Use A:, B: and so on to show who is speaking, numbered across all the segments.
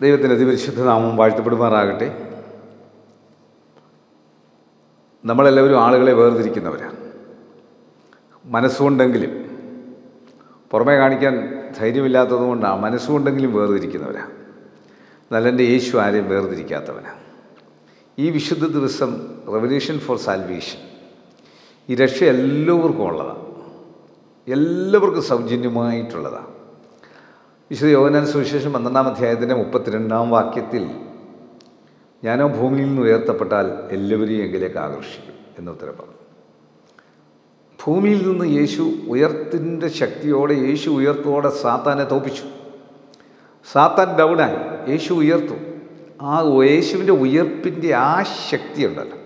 A: ദൈവത്തിന്റെ അതിപരിശുദ്ധ നാമം വാഴ്ത്തപ്പെടുമാറാകട്ടെ. നമ്മളെല്ലാവരും ആളുകളെ വേർതിരിക്കുന്നവരാണ് മനസ്സുകൊണ്ടെങ്കിലും പുറമേ കാണിക്കാൻ ധൈര്യമില്ലാത്തതുകൊണ്ടാണ് മനസ്സുകൊണ്ടെങ്കിലും വേർതിരിക്കുന്നവരാണ് നല്ലെന്റെ യേശു ആരെയും വേർതിരിക്കാത്തവനാണ് ഈ വിശുദ്ധ ദിവസം റെവല്യൂഷൻ ഫോർ സാൽവേഷൻ ഈ രക്ഷ എല്ലാവർക്കും ഉള്ളതാണ് എല്ലാവർക്കും സൗജന്യമായിട്ടുള്ളതാണ് വിശുദ്ധ യോഗനാൻ സുവിശേഷം പന്ത്രണ്ടാം അധ്യായത്തിന്റെ മുപ്പത്തിരണ്ടാം വാക്യത്തിൽ ഞാനോ ഭൂമിയിൽ നിന്ന് ഉയർത്തപ്പെട്ടാൽ എല്ലാവരെയും എങ്കിലേക്ക് ആകർഷിക്കും എന്ന് ഉത്തരം പറഞ്ഞു. ഭൂമിയിൽ നിന്ന് യേശു ഉയർത്തിന്റെ ശക്തിയോടെ യേശു ഉയർത്തോടെ സാത്താനെ തോപ്പിച്ചു. സാത്താൻ ഡൗണായി യേശു ഉയർത്തു. ആ യേശുവിന്റെ ഉയർപ്പിന്റെ ആ ശക്തി ഉണ്ടല്ലോ.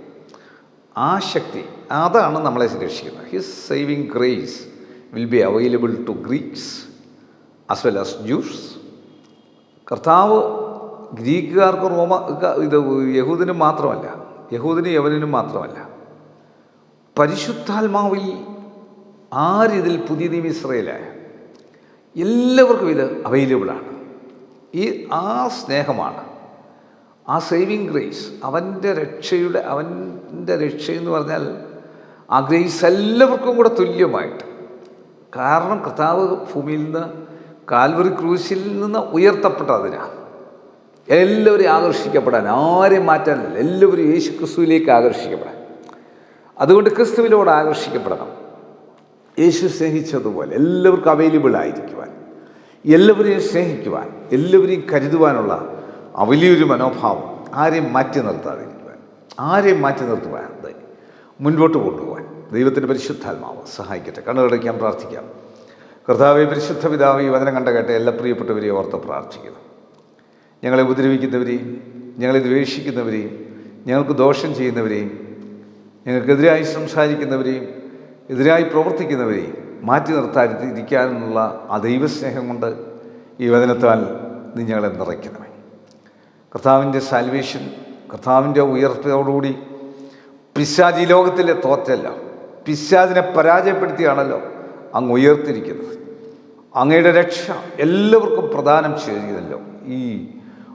A: ആ ശക്തി അതാണ് നമ്മളെ രക്ഷിക്കുന്നത് his saving grace will be available to Greeks as well as Jews കർത്താവ് ഗ്രീക്കുകാർക്ക് റോമ ഇത് യഹൂദിനും മാത്രമല്ല യഹൂദിനും യവനിനും മാത്രമല്ല. പരിശുദ്ധാത്മാവിൽ ആരിതിൽ പുതിയ നിയമ ഇസ്രയേലായ? എല്ലാവർക്കും ഇത് അവൈലബിളാണ് ഈ ആ സ്നേഹമാണ്. ആ സേവിങ് ഗ്രേസ് അവന്റെ രക്ഷയുടെ അവന്റെ രക്ഷയെന്ന് പറഞ്ഞാൽ ആ ഗ്രേസ് എല്ലാവർക്കും കൂടെ തുല്യമായിട്ട്. കാരണം കർത്താവ് ഭൂമിയിൽ നിന്ന് കാൽവറി ക്രൂശിൽ നിന്ന് ഉയർത്തപ്പെട്ട അതിനാണ് എല്ലാവരെയും ആകർഷിക്കപ്പെടാൻ ആരെയും മാറ്റാനില്ല. എല്ലാവരും യേശു ക്രിസ്തുവിലേക്ക് ആകർഷിക്കപ്പെടാൻ. അതുകൊണ്ട് ക്രിസ്തുവിനോട് ആകർഷിക്കപ്പെടണം. യേശു സ്നേഹിച്ചതുപോലെ എല്ലാവർക്കും അവൈലബിൾ ആയിരിക്കുവാൻ എല്ലാവരെയും സ്നേഹിക്കുവാൻ എല്ലാവരെയും കരുതുവാനുള്ള വലിയൊരു മനോഭാവം ആരെയും മാറ്റി നിർത്താതിരിക്കുവാൻ ആരെയും മാറ്റി നിർത്തുവാൻ മുൻപോട്ട് കൊണ്ടുപോകാൻ ദൈവത്തിന്റെ പരിശുദ്ധാത്മാവ് സഹായിക്കട്ടെ. കണ്ണുകടയ്ക്കാൻ പ്രാർത്ഥിക്കാം. കർത്താവെ പരിശുദ്ധ പിതാവ് ഈ വചനം കണ്ട കേട്ട എല്ലാ പ്രിയപ്പെട്ടവരെയും ഓർത്ത് പ്രാർത്ഥിക്കുന്നു. ഞങ്ങളെ ഉപദ്രവിക്കുന്നവരെയും ഞങ്ങളെ ദ്വേഷിക്കുന്നവരെയും ഞങ്ങൾക്ക് ദോഷം ചെയ്യുന്നവരെയും ഞങ്ങൾക്കെതിരായി സംസാരിക്കുന്നവരെയും എതിരായി പ്രവർത്തിക്കുന്നവരെയും മാറ്റി നിർത്താതിരിക്കാനുള്ള ആ ദൈവസ്നേഹം കൊണ്ട് ഈ വചനത്താൽ നീ ഞങ്ങളെ നിറയ്ക്കണമേ. കർത്താവിന്റെ സാൽവേഷൻ കർത്താവിന്റെ ഉയർത്തോടുകൂടി പിശാജ് ഈ ലോകത്തിലെ തോറ്റല്ല. പിശാജിനെ പരാജയപ്പെടുത്തിയാണല്ലോ. അങ്ങ് ഉയർത്തിരിക്കുന്നത്. അങ്ങയുടെ രക്ഷ എല്ലാവർക്കും പ്രധാനം ചെയ്യുന്നല്ലോ ഈ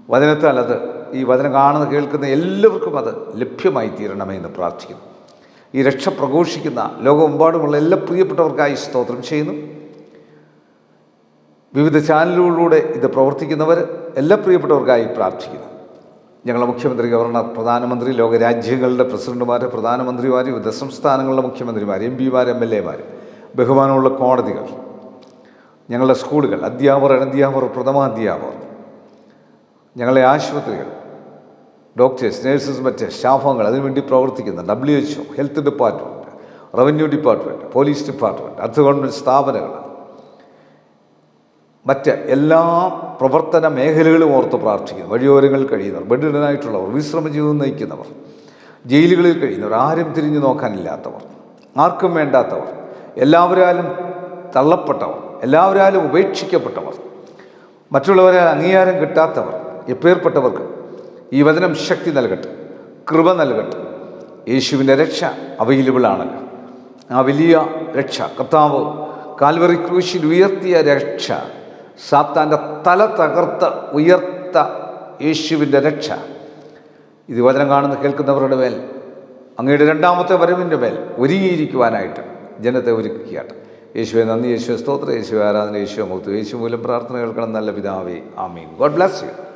A: വചനത്താൽ അത് ഈ വചനം കാണുന്ന കേൾക്കുന്ന എല്ലാവർക്കും അത് ലഭ്യമായി തീരണമേ എന്ന് പ്രാർത്ഥിക്കുന്നു. ഈ രക്ഷ പ്രഘോഷിക്കുന്ന ലോകമെമ്പാടുമുള്ള എല്ലാ പ്രിയപ്പെട്ടവർക്കായി സ്തോത്രം ചെയ്യുന്നു. വിവിധ ചാനലുകളിലൂടെ ഇത് പ്രവർത്തിക്കുന്നവർ എല്ലാ പ്രിയപ്പെട്ടവർക്കായി പ്രാർത്ഥിക്കുന്നു. ഞങ്ങളുടെ മുഖ്യമന്ത്രി ഗവർണർ പ്രധാനമന്ത്രി ലോകരാജ്യങ്ങളുടെ പ്രസിഡന്റുമാർ പ്രധാനമന്ത്രിമാർ വിവിധ സംസ്ഥാനങ്ങളുടെ മുഖ്യമന്ത്രിമാർ എം പിമാർ എം എൽ എമാർ ബഹുമാനമുള്ള കോടതികൾ ഞങ്ങളുടെ സ്കൂളുകൾ അധ്യാപകർ അനധ്യാപകർ പ്രഥമാധ്യാപകർ ഞങ്ങളുടെ ആശുപത്രികൾ ഡോക്ടേഴ്സ് നേഴ്സസ് മറ്റ് സ്റ്റാഫുകൾ അതിനുവേണ്ടി പ്രവർത്തിക്കുന്ന W H O health department revenue department police department അർദ്ധ ഗവൺമെന്റ് സ്ഥാപനങ്ങൾ മറ്റ് എല്ലാ പ്രവർത്തന മേഖലകളും ഓർത്ത് പ്രാർത്ഥിക്കുന്നു. വഴിയോരങ്ങളിൽ കഴിയുന്നവർ ബെഡിടനായിട്ടുള്ളവർ വിശ്രമ ജീവിതം നയിക്കുന്നവർ ജയിലുകളിൽ കഴിയുന്നവർ ആരും തിരിഞ്ഞു നോക്കാനില്ലാത്തവർ ആർക്കും വേണ്ടാത്തവർ എല്ലാവരാലും തള്ളപ്പെട്ടവർ എല്ലാവരാലും ഉപേക്ഷിക്കപ്പെട്ടവർ മറ്റുള്ളവരാൽ അംഗീകാരം കിട്ടാത്തവർ എപ്പേർപ്പെട്ടവർക്ക് ഈ വചനം ശക്തി നൽകട്ടെ കൃപ നൽകട്ടെ. യേശുവിന്റെ രക്ഷ അവൈലബിൾ ആണല്ലോ. ആ വലിയ രക്ഷ കർത്താവ് കാൽവറി ക്രൂശിൽ ഉയർത്തിയ രക്ഷ സാത്താന്റെ തല തകർത്ത് ഉയർത്ത യേശുവിന്റെ രക്ഷ. ഇത് വചനം കാണുന്ന കേൾക്കുന്നവരുടെ മേൽ അങ്ങയുടെ രണ്ടാമത്തെ വരവിന്റെ മേൽ ഒരുങ്ങിയിരിക്കുവാനായിട്ട് ജനത്തെ ഒരുക്കുകയാണ് യേശുവെ നന്ദി. യേശുവെ സ്തോത്ര. യേശു ആരാധന. യേശു മുത്തു. യേശു മൂലം പ്രാർത്ഥന കേൾക്കണം. നല്ല പിതാവേ. ആമീൻ. God bless you.